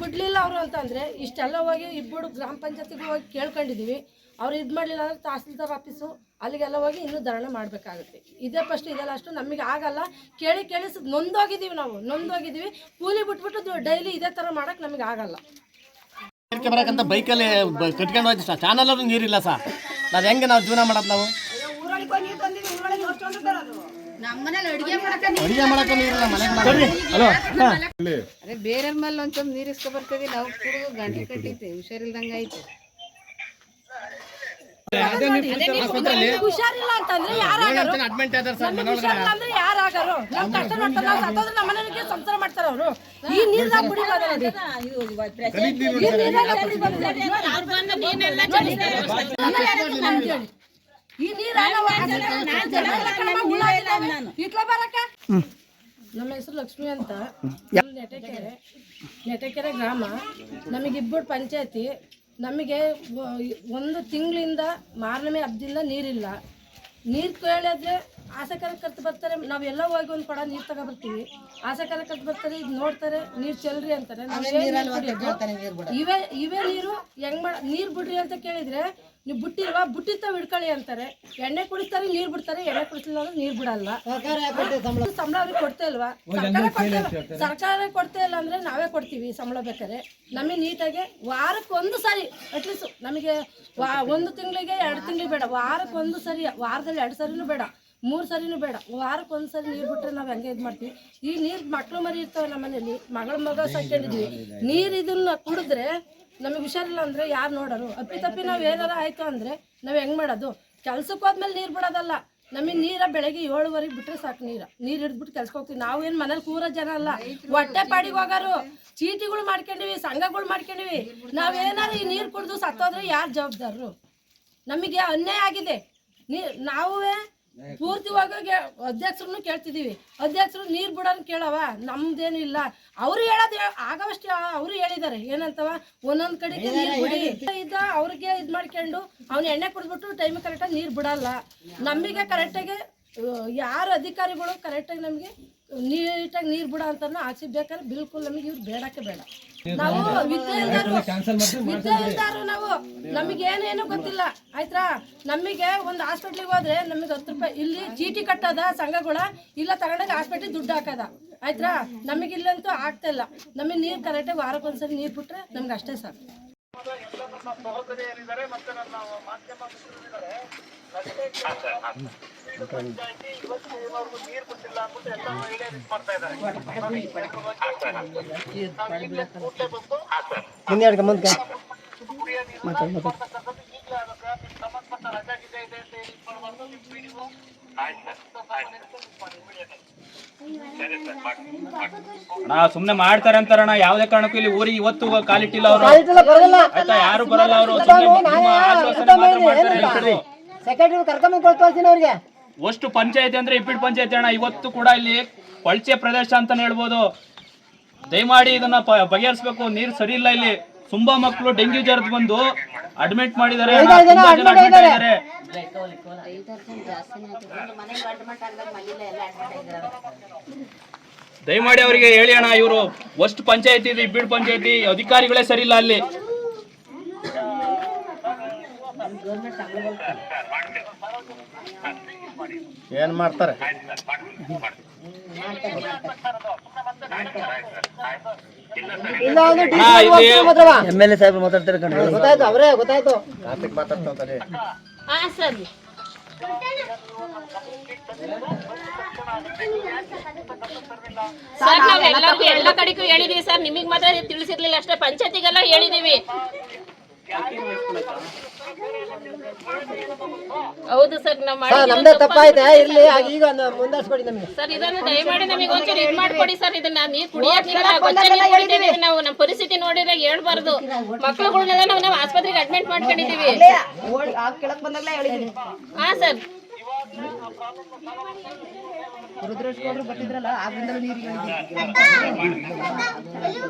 ಬಿಡ್ಲಿಲ್ಲ ಅವರು ಅಂತಂದರೆ ಇಷ್ಟೆಲ್ಲ ಹೋಗಿ ಇಬ್ಬರು ಗ್ರಾಮ ಪಂಚಾಯತಿಗೆ ಹೋಗಿ ಕೇಳ್ಕೊಂಡಿದೀವಿ. ಅವ್ರು ಇದು ಮಾಡಲಿಲ್ಲ ಅಂದ್ರೆ ತಹಸೀಲ್ದಾರ್ ಆಫೀಸು ಅಲ್ಲಿಗೆಲ್ಲ ಹೋಗಿ ಇನ್ನೂ ಧಾರಣೆ ಮಾಡಬೇಕಾಗುತ್ತೆ. ಇದೇ ಫಸ್ಟ್ ಇದೆಲ್ಲ ಅಷ್ಟು ನಮಗೆ ಆಗಲ್ಲ. ಕೇಳಿ ಕೇಳಿ ಸ- ನೊಂದೋಗಿದ್ದೀವಿ ನಾವು ನೊಂದೋಗಿದ್ದೀವಿ ಕೂಲಿ ಬಿಟ್ಬಿಟ್ಟು ಡೈಲಿ ಇದೇ ಥರ ಮಾಡೋಕೆ ನಮಗೆ ಆಗಲ್ಲ. ಬರಕಂತ ಬೈಕಲ್ಲಿ ಬ- ಕಟ್ಕೊಂಡು ಹೋಯ್ತು ಸರ್ ಚಾನಲ್ ನೀರಿಲ್ಲ ಸರ್ ನಾವು ಹೆಂಗೆ ನಾವು ಜೀವನ ಮಾಡೋದು ನಾವು? ಅಡುಗೆ ಮಾಡಕ ನೀರಿಲ್ಲ ಮನೆಗೆ ಹಲೋ ಅದೇ ಬೇರೆಯವ್ರ ಮೇಲೆ ಒಂಚೂರು ನೀರು ಇಸ್ಕೊ ಬರ್ತದೆ ನಾವು ಕುಡಿದು ಗಂಟೆ ಕಟ್ಟೈತೆ ಹುಷಾರಿಲ್ದಂಗೆ ಆಯ್ತು ಹುಷಾರಿಲ್ಲ ಅಂತಂದ್ರೆ ಯಾರಾಗರು ನಮ್ ಕಷ್ಟ ನೋಡ್ತಾರೆ ನಾವು ಸತ್ತೋದ್ರೆ ನಮ್ಮ ಮನೆಗೆ ಸಂಸಾರ ಮಾಡ್ತಾರ ಅವರು ಈ ನೀರ್ದಾಗ. ಈ ಇಟ್ಲ ಬರಕ ನಮ್ಮ ಹೆಸರು ಲಕ್ಷ್ಮಿ ಅಂತ. ನೆಟಕೆರೆ ನೆಟಕೆರೆ ಗ್ರಾಮ. ನಮಗಿಬ್ಬರು ಪಂಚಾಯತಿ. ನಮಗೆ ಒಂದು ತಿಂಗಳಿಂದ ಮಾರನೇ ಹಬ್ಬದಿಂದ ನೀರಿಲ್ಲ. ನೀರು ಕೇಳಿದ್ರೆ ಆಸೆ ಕರ್ತು ಬರ್ತಾರೆ ನಾವೆಲ್ಲ ಹೋಗಿ ಒಂದು ಕೊಡ ನೀರು ತಗೊಬರ್ತೀವಿ ಆಸೆ ಕರ್ತು ಬರ್ತಾರೆ ಇದು ನೋಡ್ತಾರೆ ನೀರು ಚೆಲ್ರಿ ಅಂತಾರೆ? ಇವೇ ಇವೇ ನೀರು ಹೆಂಗ್ ಮಾಡ ನೀರು ಬಿಡ್ರಿ ಅಂತ ಕೇಳಿದ್ರೆ ನೀವು ಬಿಟ್ಟಿಲ್ವಾ ಬುಟ್ಟಿತ ಹಿಡ್ಕೊಳ್ಳಿ ಅಂತಾರೆ. ಎಣ್ಣೆ ಕುಡಿತಾರೆ ನೀರು ಬಿಡ್ತಾರೆ ಎಣ್ಣೆ ಕುಡಿಸಿಲ್ಲ ಅಂದ್ರೆ ನೀರು ಬಿಡಲ್ಲ. ಸಂಬಳ? ಅವ್ರಿಗೆ ಕೊಡ್ತಾ ಇಲ್ವಾ? ಸರ್ಕಾರ ಕೊಡ್ತಾ ಸರ್ಕಾರ ಕೊಡ್ತಾ ಇಲ್ಲ ಅಂದ್ರೆ ನಾವೇ ಕೊಡ್ತೀವಿ ಸಂಬಳ ಬೇಕಾದ್ರೆ. ನಮಗೆ ನೀಟಾಗಿ ವಾರಕ್ಕೆ ಒಂದು ಸಾರಿ ಅಟ್ಲೀಸ್ಟ್ ನಮಗೆ ವಾ ಒಂದು ತಿಂಗಳಿಗೆ ಎರಡು ತಿಂಗಳಿಗೆ ಬೇಡ. ವಾರಕ್ಕೆ ಒಂದು ಸರಿ ವಾರದಲ್ಲಿ ಎರಡು ಸರಿನೂ ಬೇಡ. ಮೂರು ಸರಿನೂ ಬೇಡ. ವಾರಕ್ಕೆ ಒಂದು ಸರಿ ನೀರು ಬಿಟ್ಟರೆ ನಾವು ಹೆಂಗೆ ಇದು ಮಾಡ್ತೀವಿ? ಈ ನೀರು ಮಕ್ಕಳು ಮರಿ ಇರ್ತಾವೆ ನಮ್ಮ ಮನೇಲಿ ಮಗಳ ಮಗ ಸಾಕೊಂಡಿದ್ವಿ ನೀರು ಇದನ್ನ ಕುಡಿದ್ರೆ ನಮಗೆ ಹುಷಾರಿಲ್ಲ ಅಂದರೆ ಯಾರು ನೋಡೋರು? ಅಪ್ಪಿ ತಪ್ಪಿ ನಾವು ಏನಾರ ಆಯ್ತು ಅಂದರೆ ನಾವು ಹೆಂಗೆ ಮಾಡೋದು? ಕೆಲ್ಸಕ್ಕೆ ಹೋದ್ಮೇಲೆ ನೀರು ಬಿಡೋದಲ್ಲ. ನಮಗೆ ನೀರ ಬೆಳಗ್ಗೆ ಏಳುವರೆಗೆ ಬಿಟ್ಟರೆ ಸಾಕು ನೀರು. ನೀರು ಹಿಡಿದ್ಬಿಟ್ಟು ಕೆಲ್ಸಕ್ಕೆ ಹೋಗ್ತೀವಿ. ನಾವು ಏನು ಮನೇಲಿ ಕೂರೋ ಜನ ಅಲ್ಲ. ಹೊಟ್ಟೆ ಪಾಡಿಗೆ ಹೋಗೋರು. ಚೀಟಿಗಳು ಮಾಡ್ಕೊಂಡಿವಿ, ಸಂಘಗಳು ಮಾಡ್ಕೊಂಡಿವಿ. ನಾವೇನಾರು ಈ ನೀರು ಕುಡಿದು ಸತ್ತೋದ್ರೆ ಯಾರು ಜವಾಬ್ದಾರರು? ನಮಗೆ ಅನ್ಯಾಯ ಆಗಿದೆ. ನೀ, ನಾವೇ ಪೂರ್ತಿ ಹೋಗಿ ಅಧ್ಯಕ್ಷರನ್ನು ಕೇಳ್ತಿದ್ದೀವಿ. ಅಧ್ಯಕ್ಷರು ನೀರು ಬಿಡೋನ್ ಕೇಳವ ನಮ್ದೇನು ಇಲ್ಲ. ಅವ್ರು ಹೇಳೋದು ಆಗವಷ್ಟು ಅವರು ಹೇಳಿದ್ದಾರೆ ಏನಂತವ? ಒಂದೊಂದ್ ಕಡೆಗೆ ನೀರು ಬಿಡಿ. ಇದ್ದ ಅವ್ರಿಗೆ ಇದು ಮಾಡ್ಕೊಂಡು ಅವ್ನ ಎಣ್ಣೆ ಕುಡಿದ್ಬಿಟ್ಟು ಟೈಮ್ ಕರೆಕ್ಟಾಗಿ ನೀರು ಬಿಡಲ್ಲ. ನಮಗೆ ಕರೆಕ್ಟಾಗಿ ಯಾರು ಅಧಿಕಾರಿಗಳು ಕರೆಕ್ಟಾಗಿ ನಮಗೆ ನೀಟಾಗಿ ನೀರು ಬಿಡೋ ಅಂತ ಆಚೆ ಬೇಕಾದ್ರೆ ಬಿಲ್ಕುಲ್ ನಮಗೆ ಇವ್ರು ಬೇಡಕ್ಕೆ ಬೇಡ. ನಾವು ವಿದ್ಯೆ ಇಲ್ದಾರು ನಾವು ನಮಗೆ ಏನೇನು ಗೊತ್ತಿಲ್ಲ. ಆಯ್ತಾ ನಮಗೆ ಒಂದು ಹಾಸ್ಪಿಟ್ಲಿಗೆ ಹೋದ್ರೆ ನಮಗೆ ಹತ್ತು ರೂಪಾಯಿ. ಇಲ್ಲಿ ಚೀಟಿ ಕಟ್ಟದ ಸಂಘಗಳ? ಇಲ್ಲ ತಗೊಂಡಾಗ ಹಾಸ್ಪಿಟ್ಲಿಗೆ ದುಡ್ಡು ಹಾಕದ? ಆಯ್ತಾ ನಮಗೆ ಇಲ್ಲಂತೂ ಆಗ್ತಾ ಇಲ್ಲ. ನಮಗೆ ನೀರು ಕರೆಕ್ಟಾಗಿ ವಾರಕ್ಕೊಂದ್ಸರಿ ನೀರು ಬಿಟ್ರೆ ನಮ್ಗೆ ಅಷ್ಟೇ ಸಾಕು. ಇನ್ನೆರಡು ನಮ್ಮ ಸಹೋದರಿಯರಿದ್ದಾರೆ ಮತ್ತೆ ಮಾಧ್ಯಮ ಇವತ್ತು ನೀರು ಕೊಟ್ಟಿಲ್ಲ ಅಂತ ಎಲ್ಲ ಇದ್ದಾರೆ. ಅಣ್ಣ ಸುಮ್ನೆ ಮಾಡ್ತಾರೆ ಅಂತಾರಣ್ಣ ಯಾವ್ದೇ ಕಾರಣಕ್ಕೂ ಇಲ್ಲಿ ಊರಿಗೆ ಇವತ್ತು ಕಾಲಿಟ್ಟಿಲ್ಲ ಅವರು. ಆಯ್ತಾ ಯಾರು ಬರಲ್ಲ ಅವರು? ಸೆಕ್ರೆಟರಿ ಕರ್ಕೊಂಡ್ ಅವ್ರಿಗೆ. ಅಷ್ಟು ಪಂಚಾಯತಿ ಅಂದ್ರೆ ಇಪ್ಪಿಡ್ ಪಂಚಾಯತಿ ಅಣ್ಣ ಇವತ್ತು ಕೂಡ ಇಲ್ಲಿ ಕೊಳ್ಚೆ ಪ್ರದೇಶ ಅಂತಾನೆ ಹೇಳ್ಬೋದು. ದಯಮಾಡಿ ಇದನ್ನ ಬಗೆಹರಿಸ್ಬೇಕು ನೀರು ಸರಿ ಇಲ್ಲ ಇಲ್ಲಿ. ತುಂಬಾ ಮಕ್ಕಳು ಡೆಂಗ್ಯೂ ಜ್ವರದ ಬಂದು ಅಡ್ಮಿಟ್ ಮಾಡಿದ್ದಾರೆ. ದಯಮಾಡಿ ಅವರಿಗೆ ಹೇಳಿ ಅಣ್ಣ ಇವರು ಅಷ್ಟು ಪಂಚಾಯತಿ ಇದೆ ಇಬ್ಬಿಡ್ ಪಂಚಾಯತಿ ಅಧಿಕಾರಿಗಳೇ ಸರಿ ಇಲ್ಲ ಅಲ್ಲಿ. ಏನ್ ಮಾಡ್ತಾರೆ? ಎಂ ಎಲ್ ಎ ಸಾಹೇಬ್ ಮಾತಾಡ್ತಾರೆ ಗೊತ್ತಾಯ್ತು ಅವರೇ ಗೊತ್ತಾಯ್ತು. ಕಾರ್ತಿಕ್ ಮಾತಾಡ್ತಾರೆ ಸರ್. ನಾವ್ ಎಲ್ಲರಿಗೂ ಎಲ್ಲ ಕಡೆಗೂ ಹೇಳಿದೀವಿ ಸರ್. ನಿಮಗ್ ಮಾತ್ರ ತಿಳಿಸಿರ್ಲಿಲ್ಲ ಅಷ್ಟೇ. ಪಂಚಾಯತಿಗೆಲ್ಲ ಹೇಳಿದೀವಿ. ಹೌದು ಸರ್ ನಾವ್ ಸರ್ ನಮ್ದೇ ತಪ್ಪಾಯ್ತೆ. ಇರ್ಲಿ ಆಗ ಈಗ ಮುಂದಾಸ್ಕೊಡಿ ನಮಗೆ. ಸರ್ ಇದನ್ನು ದಯಮಾಡಿ ನಮಗೆ ಒಂಚೂರು ಇದು ಮಾಡ್ಕೊಡಿ ಸರ್ ಇದನ್ನ ನೀರು ಕುಡಿತೀವಿ. ನಾವು ನಮ್ಮ ಪರಿಸ್ಥಿತಿ ನೋಡಿದ್ರೆ ಹೇಳ್ಬಾರ್ದು. ಮಕ್ಳುಗಳನ್ನೆಲ್ಲ ನಾವು ನಾವು ಆಸ್ಪತ್ರೆಗೆ ಅಡ್ಮಿಟ್ ಮಾಡ್ಕೊಂಡಿದ್ದೀವಿ. ಹಾ ಸರ್.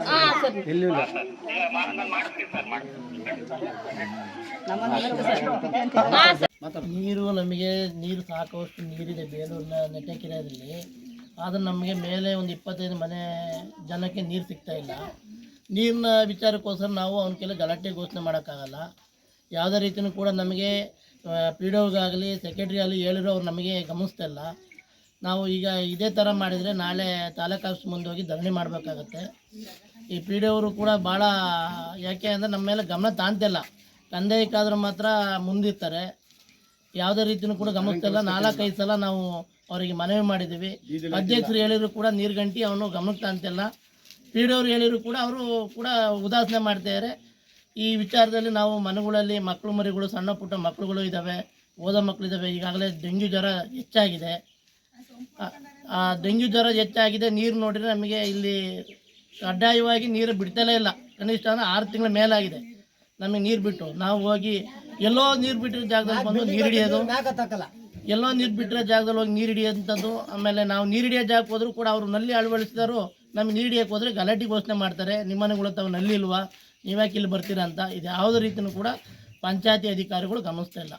ಹಾ ಸರ್. ಆಗಿಂದ ಸರ್. ನೀರು ನಮಗೆ ನೀರು ಸಾಕುವಷ್ಟು ನೀರಿದೆ ಬೇಲೂರಿನ ನೆಟ್ಟಕೆರೆಯಲ್ಲಿ ಆದರೆ ನಮಗೆ ಮೇಲೆ ಒಂದು ಇಪ್ಪತ್ತೈದು ಮನೆ ಜನಕ್ಕೆ ನೀರು ಸಿಗ್ತಾ ಇಲ್ಲ. ನೀರಿನ ವಿಚಾರಕ್ಕೋಸ್ಕರ ನಾವು ಅವನ ಕೆಲ ಗಲಾಟೆ ಘೋಷಣೆ ಮಾಡೋಕ್ಕಾಗಲ್ಲ. ಯಾವುದೇ ರೀತಿಯೂ ಕೂಡ ನಮಗೆ ಪಿ ಡಿ ಆಗಲಿ ಸೆಕ್ರೆಟ್ರಿ ಆಗಲಿ ಹೇಳಿರೋ ಅವ್ರು ನಮಗೆ ಗಮನಿಸ್ತಾ ಇಲ್ಲ. ನಾವು ಈಗ ಇದೇ ಥರ ಮಾಡಿದರೆ ನಾಳೆ ತಾಲೂಕು ಆಫೀಸ್ ಮುಂದೆ ಹೋಗಿ ಧರಣಿ ಮಾಡಬೇಕಾಗತ್ತೆ. ಈ ಪಿ ಡಿ ಅವರು ಕೂಡ ಭಾಳ ಯಾಕೆ ಅಂದರೆ ನಮ್ಮ ಮೇಲೆ ಗಮನ ತಾಂತಿಲ್ಲ ಕಂದಾಯಕ್ಕಾದ್ರೆ ಮಾತ್ರ ಮುಂದಿರ್ತಾರೆ. ಯಾವುದೇ ರೀತಿಯೂ ಕೂಡ ಗಮನಿಸ್ತಿಲ್ಲ ನಾಲ್ಕೈದು ಸಲ ನಾವು ಅವರಿಗೆ ಮನವಿ ಮಾಡಿದ್ದೀವಿ. ಅಧ್ಯಕ್ಷರು ಹೇಳಿದ್ರು ಕೂಡ ನೀರು ಗಂಟಿ ಅವನು ಗಮನಕ್ಕೆ ತಾಂತಿಲ್ಲ ಪಿ ಡಿ ಅವರು ಹೇಳಿದ್ರು ಕೂಡ, ಅವರು ಕೂಡ ಉದಾಸೀನ ಮಾಡ್ತಿದ್ದಾರೆ ಈ ವಿಚಾರದಲ್ಲಿ ನಾವು ಮನೆಗಳಲ್ಲಿ ಮಕ್ಕಳು ಮರಿಗಳು, ಸಣ್ಣ ಪುಟ್ಟ ಮಕ್ಕಳುಗಳು ಇದ್ದಾವೆ, ಓದ ಮಕ್ಕಳಿದ್ದಾವೆ ಈಗಾಗಲೇ ಡೆಂಗ್ಯೂ ಜ್ವರ ಹೆಚ್ಚಾಗಿದೆ. ಆ- ಡೆಂಗ್ಯು ಜ್ವರ ಹೆಚ್ಚಾಗಿದೆ, ನೀರು ನೋಡಿದರೆ ನಮಗೆ ಇಲ್ಲಿ ಕಡ್ಡಾಯವಾಗಿ ನೀರು ಬಿಡ್ತಲೇ ಇಲ್ಲ. ಕನಿಷ್ಠ ಅಂದರೆ ಆರು ತಿಂಗಳ ಮೇಲಾಗಿದೆ. ನಮಗೆ ನೀರು ಬಿಟ್ಟು ನಾವು ಹೋಗಿ ಎಲ್ಲೋ ನೀರು ಬಿಟ್ಟಿರೋ ಜಾಗದಲ್ಲಿ ಬಂದು ನೀರು ಹಿಡಿಯೋದು, ಎಲ್ಲೋ ನೀರು ಬಿಟ್ಟಿರೋ ಜಾಗದಲ್ಲಿ ಹೋಗಿ ನೀರು ಹಿಡಿಯೋಂಥದ್ದು ಆಮೇಲೆ ನಾವು ನೀರು ಹಿಡಿಯೋ ಜಾಗಕ್ಕೆ ಹೋದ್ರು ಕೂಡ ಅವರು ನಲ್ಲಿ ಅಳವಡಿಸಿದಾರು ನಮಗೆ ನೀರು ಹಿಡಿಯೋಕ್ಕೆ ಹೋದ್ರೆ ಗಲಾಟೆ ಘೋಷಣೆ ಮಾಡ್ತಾರೆ. ನಿಮ್ಮನೆಗಳು ತಾವು ನಲ್ಲಿ ಇಲ್ವಾ? ನೀವ್ಯಾಕೆ ಇಲ್ಲಿ ಬರ್ತೀರಾ ಅಂತ? ಇದು ಯಾವುದೇ ರೀತಿಯೂ ಕೂಡ ಪಂಚಾಯತಿ ಅಧಿಕಾರಿಗಳು ಗಮನಿಸ್ತಾ ಇಲ್ಲ.